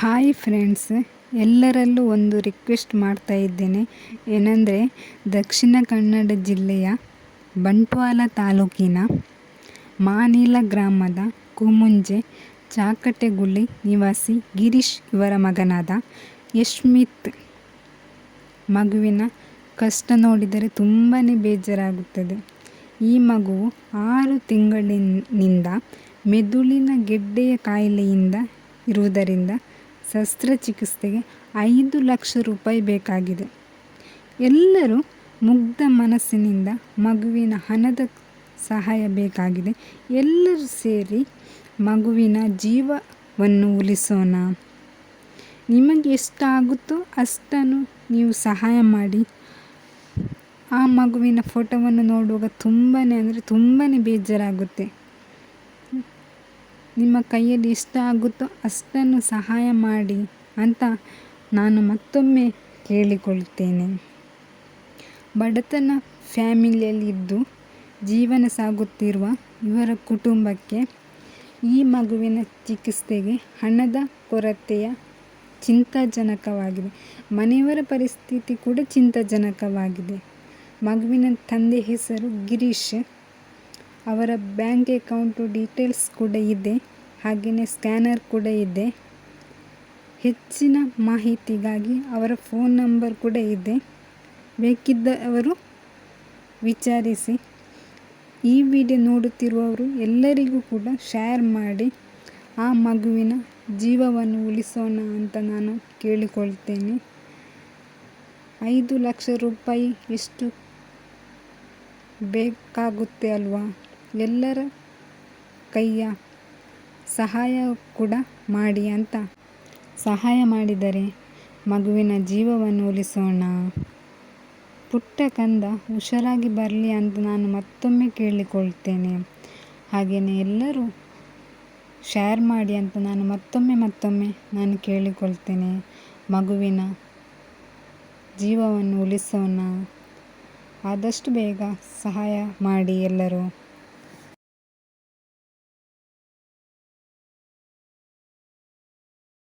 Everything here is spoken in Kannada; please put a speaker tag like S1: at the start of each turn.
S1: ಹಾಯ್ ಫ್ರೆಂಡ್ಸ್, ಎಲ್ಲರಲ್ಲೂ ಒಂದು ರಿಕ್ವೆಸ್ಟ್ ಮಾಡ್ತಾ ಇದ್ದೇನೆ. ಏನಂದರೆ, ದಕ್ಷಿಣ ಕನ್ನಡ ಜಿಲ್ಲೆಯ ಬಂಟ್ವಾಳ ತಾಲೂಕಿನ ಮಾನಿಲ ಗ್ರಾಮದ ಕುಮುಂಜೆ ಚಾಕಟೆಗುಳ್ಳಿ ನಿವಾಸಿ ಗಿರೀಶ್ ಇವರ ಮಗನಾದ ಯಶ್ಮಿತ್ ಮಗುವಿನ ಕಷ್ಟ ನೋಡಿದರೆ ತುಂಬಾ ಬೇಜಾರಾಗುತ್ತದೆ. ಈ ಮಗುವು ಆರು ತಿಂಗಳಿನಿಂದ ಮೆದುಳಿನ ಗೆಡ್ಡೆಯ ಕಾಯಿಲೆಯಿಂದ ಇರುವುದರಿಂದ ಶಸ್ತ್ರಚಿಕಿತ್ಸೆಗೆ ಐದು ಲಕ್ಷ ರೂಪಾಯಿ ಬೇಕಾಗಿದೆ. ಎಲ್ಲರೂ ಮುಗ್ಧ ಮನಸ್ಸಿನಿಂದ ಮಗುವಿನ ಹಣದ ಸಹಾಯ ಬೇಕಾಗಿದೆ. ಎಲ್ಲರೂ ಸೇರಿ ಮಗುವಿನ ಜೀವವನ್ನು ಉಳಿಸೋಣ. ನಿಮಗೆ ಎಷ್ಟಾಗುತ್ತೋ ಅಷ್ಟನ್ನು ನೀವು ಸಹಾಯ ಮಾಡಿ. ಆ ಮಗುವಿನ ಫೋಟೋವನ್ನು ನೋಡುವಾಗ ತುಂಬಾ ಅಂದರೆ ತುಂಬಾ ಬೇಜಾರಾಗುತ್ತೆ. ನಿಮ್ಮ ಕೈಯಲ್ಲಿ ಎಷ್ಟಾಗುತ್ತೋ ಅಷ್ಟನ್ನು ಸಹಾಯ ಮಾಡಿ ಅಂತ ನಾನು ಮತ್ತೊಮ್ಮೆ ಕೇಳಿಕೊಳ್ಳುತ್ತೇನೆ ಬಡತನ ಫ್ಯಾಮಿಲಿಯಲ್ಲಿದ್ದು ಜೀವನ ಸಾಗುತ್ತಿರುವ ಇವರ ಕುಟುಂಬಕ್ಕೆ ಈ ಮಗುವಿನ ಚಿಕಿತ್ಸೆಗೆ ಹಣದ ಕೊರತೆಯ ಚಿಂತಾಜನಕವಾಗಿದೆ. ಮನೆಯವರ ಪರಿಸ್ಥಿತಿ ಕೂಡ ಚಿಂತಾಜನಕವಾಗಿದೆ. ಮಗುವಿನ ತಂದೆ ಹೆಸರು ಗಿರೀಶ್. ಅವರ ಬ್ಯಾಂಕ್ ಅಕೌಂಟು ಡೀಟೇಲ್ಸ್ ಕೂಡ ಇದೆ. ಹಾಗೆಯೇ ಸ್ಕ್ಯಾನರ್ ಕೂಡ ಇದೆ. ಹೆಚ್ಚಿನ ಮಾಹಿತಿಗಾಗಿ ಅವರ ಫೋನ್ ನಂಬರ್ ಕೂಡ ಇದೆ. ಬೇಕಿದ್ದವರು ವಿಚಾರಿಸಿ. ಈ ವಿಡಿಯೋ ನೋಡುತ್ತಿರುವವರು ಎಲ್ಲರಿಗೂ ಕೂಡ ಶೇರ್ ಮಾಡಿ. ಆ ಮಗುವಿನ ಜೀವವನ್ನು ಉಳಿಸೋಣ ಅಂತ ನಾನು ಕೇಳಿಕೊಳ್ತೇನೆ. ಐದು ಲಕ್ಷ ರೂಪಾಯಿ ಎಷ್ಟು ಬೇಕಾಗುತ್ತೆ ಅಲ್ವಾ? ಎಲ್ಲರ ಕೈಯ ಸಹಾಯ ಕೂಡ ಮಾಡಿ ಅಂತ. ಸಹಾಯ ಮಾಡಿದರೆ ಮಗುವಿನ ಜೀವವನ್ನು ಉಳಿಸೋಣ. ಪುಟ್ಟ ಕಂದ ಹುಷಾರಾಗಿ ಬರಲಿ ಅಂತ ನಾನು ಮತ್ತೊಮ್ಮೆ ಕೇಳಿಕೊಳ್ತೇನೆ. ಹಾಗೆಯೇ ಎಲ್ಲರೂ ಶೇರ್ ಮಾಡಿ ಅಂತ ನಾನು ಮತ್ತೊಮ್ಮೆ ಮತ್ತೊಮ್ಮೆ ನಾನು ಕೇಳಿಕೊಳ್ತೇನೆ. ಮಗುವಿನ ಜೀವವನ್ನು ಉಳಿಸೋಣ. ಆದಷ್ಟು ಬೇಗ ಸಹಾಯ ಮಾಡಿ ಎಲ್ಲರೂ.